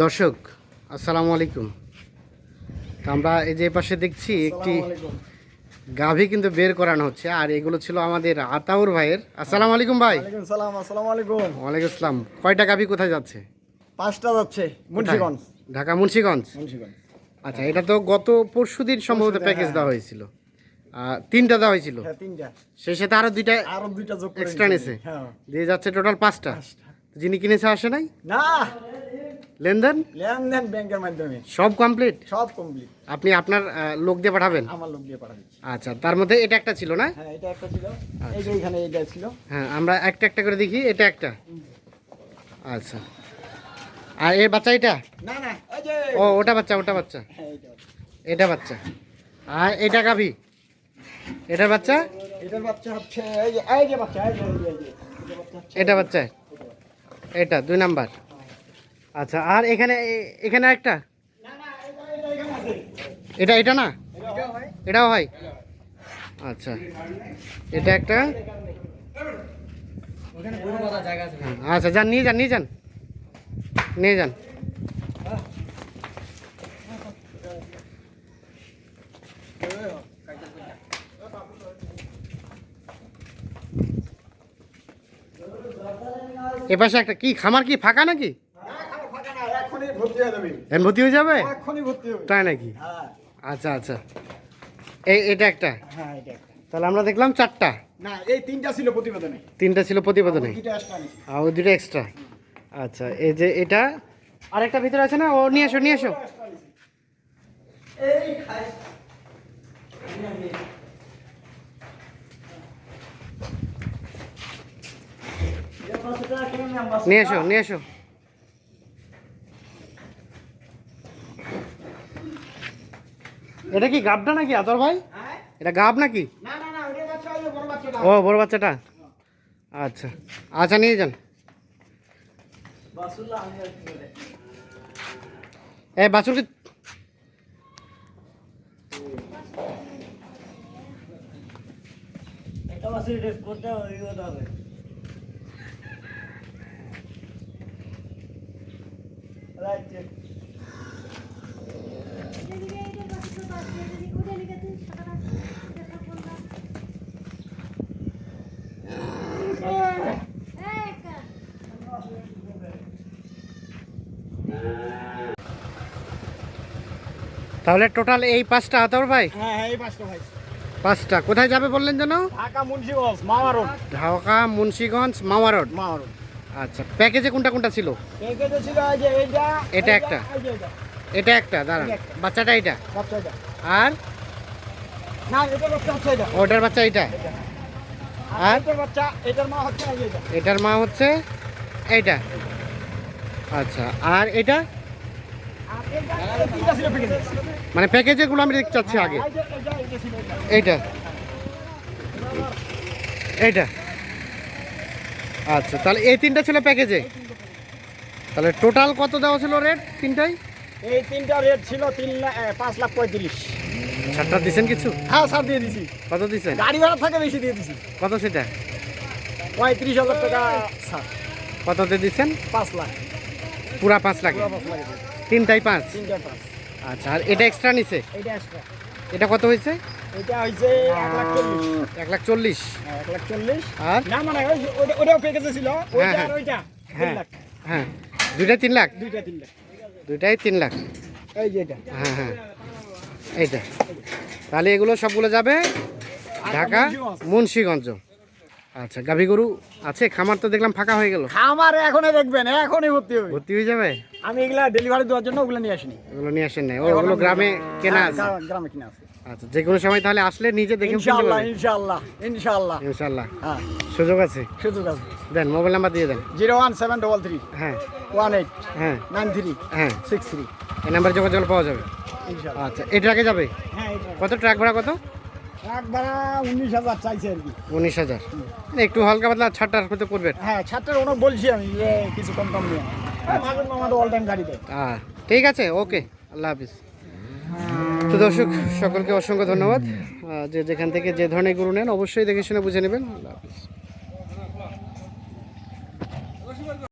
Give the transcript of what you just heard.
দর্শক আসসালামু আলাইকুম। তো আমরা এই যে পাশে দেখছি একটি গাভী কিন্তু বের করানো হচ্ছে আর এগুলো ছিল আমাদের আতাউর ভাইয়ের। আসসালামু আলাইকুম ভাই। ওয়ালাইকুম সালাম আসসালামু আলাইকুম। ওয়ালাইকুম আসসালাম। কয়টা গাভী কোথায় যাচ্ছে? পাঁচটা যাচ্ছে মুন্সিগঞ্জ। ঢাকা মুন্সিগঞ্জ? মুন্সিগঞ্জ। আচ্ছা এটা তো গত পরশু দিন সম্ভবত প্যাকেজ হ্যাঁ। দেওয়া হয়েছিল। আর তিনটা দেওয়া হয়েছিল। হ্যাঁ সেই সাথে আরও দুইটা আরও দুইটা যোগ এক্সট্রা। নিছে হ্যাঁ। দিয়ে যাচ্ছে টোটাল পাঁচটা। যিনি কিনেছে আসে নাই? না! লেনদেন? লেনদেন ব্যাংকের মাধ্যমে। সব কমপ্লিট সব কমপ্লিট আপনি আপনার লোক দিয়ে পাঠাবেন? আমার লোক দিয়ে পাঠা দিচ্ছি আচ্ছা তার মধ্যে এটা একটা ছিল না? হ্যাঁ এটা একটা ছিল। এই যে এখানে এটা ছিল। হ্যাঁ আমরা একটা একটা করে দেখি এটা একটা? আচ্ছা। আর এর বাচ্চা এটা? না না এই যে ও ওটা বাচ্চা ওটা বাচ্চা। হ্যাঁ এটা বাচ্চা। আর এটা গাভি? এটার বাচ্চা? এটার বাচ্চা হচ্ছে এই যে এই যে বাচ্চা এই যে এই যে, এটা বাচ্চা এটা বাচ্চা? এটা দুই নাম্বার। আচ্ছা আর এখানে এ- এখানে একটা এটা এটা না? এটাও হয়? আচ্ছা এটা একটা? হ্যাঁ, আচ্ছা যান নিয়ে যান নিয়ে যান। নিয়ে যান। এপাশে একটা কি খামার কি ফাঁকা নাকি না খাও ফাঁকা না এখনই ভর্তি হয়ে যাবে। এখন ভর্তি হয়ে যাবে? এখনই ভর্তি হবে। তাই নাকি? হ্যাঁ। আচ্ছা আচ্ছা। এই এটা একটা? হ্যাঁ এটা একটা। তাহলে আমরা দেখলাম চারটা। না এই তিনটা ছিল প্রতিবেদনে। তিনটা ছিল প্রতিবেদনে। আর ওই দুটো এক্সট্রা আচ্ছা এই যে এটা আরেকটা ভিতরে আছে না? ও নিয়ে এসো নিয়ে এসো। এই খাই। নিয়ে এসো নিয়ে এসো। এটা কি গাবটা নাকি আতর ভাই? এটা গাব নাকি? ও বড় বাচ্চাটা? আচ্ছা। আচ্ছা নিয়ে যান। এই বাছুরকে বাসুর টেস্ট করতে হবে ওটা হবে রাইট তাহলে টোটাল এই পাঁচটা আতর ভাই? হ্যাঁ হ্যাঁ এই পাঁচটা ভাই। পাঁচটা। কোথায় যাবে বললেন যেন? ঢাকা মুন্সিগঞ্জ মামা road. Dhaka Munshiganj Mawa road. Road. আচ্ছা প্যাকেজে কোনটা কোনটা ছিল? এই ছিল এই যে এইটা এটা একটা। এটা একটা দাঁড়ান। বাচ্চাটা এটা? আর? না ওটার বাচ্চা এটা? আর? এটার মা হচ্ছে এইটা। আচ্ছা আর এটা? ছিল প্যাকেজ মানে প্যাকেজেগুলো আমি দেখতে চাচ্ছি আগে। এই যে এইটা এইটা এটা। এইটা। এইটা। আচ্ছা তাহলে এই তিনটা ছিল প্যাকেজে? তাহলে টোটাল কত দেওয়া ছিল রেট তিনটাই? এই তিনটা রেট ছিল তিন পাঁচ লাখ পঁয়ত্রিশ। ছাড়টা দিছেন কিছু? হ্যাঁ স্যার দিয়ে দিছি। কত দিছেন? গাড়ি ভাড়া থাকে বেশি দিয়ে দিছি। কত সেটা? পঁয়ত্রিশ হাজার টাকা স্যার কততে দিচ্ছেন পাঁচ লাখ। পুরা পাঁচ লাখ? পুরো পাঁচ তিনটাই পাঁচ? আচ্ছা আর এটা এক্সট্রা নিছে? এইটা এক্সট্রা এটা কত হয়েছে? এটা হয়েছে এক লাখ চল্লিশ। এক লাখ চল্লিশ। হ্যাঁ, এক লাখ চল্লিশ। আর? না মানে ওটাও প্যাকেজে ছিল। ওইটা হ্যাঁ, আর ওইটা তিন হ্যাঁ লাখ। হ্যাঁ। দুইটাই তিন লাখ? দুইটা তিন লাখ। দুইটাই তিন লাখ। এই হ্যাঁ হ্যাঁ। এইটা তাহলে এগুলো সবগুলো যাবে ঢাকা মুন্সীগঞ্জ। আচ্ছা গাভী গরু আছে খামার তো দেখলাম ফাঁকা হয়ে গেল। খামার এখনই দেখবেন এখনই ভর্তি হবে। ভর্তি হয়ে যাবে? আমি এগুলা ডেলিভারি দেওয়ার জন্য ওগুলো নিয়ে আসিনি। ওগুলো নিয়ে আসেন নাই। ওগুলো গ্রামে কেনা হ্যাঁ, আছে গ্রামে কেনা আছে। আচ্ছা যে কোনো সময় তাহলে আসলে নিজে দেখে ইনশাআল্লাহ ইনশাআল্লাহ ইনশাআল্লাহ। ইনশাল্লাহ হ্যাঁ। সুযোগ আছে? সুযোগ আছে। দেন মোবাইল নাম্বার দিয়ে দেন। Zero one seven double three. হ্যাঁ। ওয়ান এইট হ্যাঁ। নাইন থ্রি হ্যাঁ। Six three. এই নাম্বার যোগাযোগ পাওয়া যাবে? ইনশাআল্লাহ। আচ্ছা এই ট্রাকে যাবে? হ্যাঁ কত ট্রাক ভাড়া কত? এক ভাড়া উনিশ হাজার চাইছে আর কি। উনিশ হাজার। একটু হালকা পাতলা ছাড়টা হতে করবেন। হ্যাঁ ছাত্রের ওনার বলছি আমি কিছু কম কম নিয়ে মাঝে আমাদের অল টাইম গাড়ি দেয়। হ্যাঁ ঠিক আছে ওকে। আল্লাহ হাফিজ। তো দর্শক, সকলকে অসংখ্য ধন্যবাদ। যে যেখান থেকে যে ধরনের গরু নেন, অবশ্যই দেখে শুনে বুঝে নেবেন। আল্লাহ হাফিজ।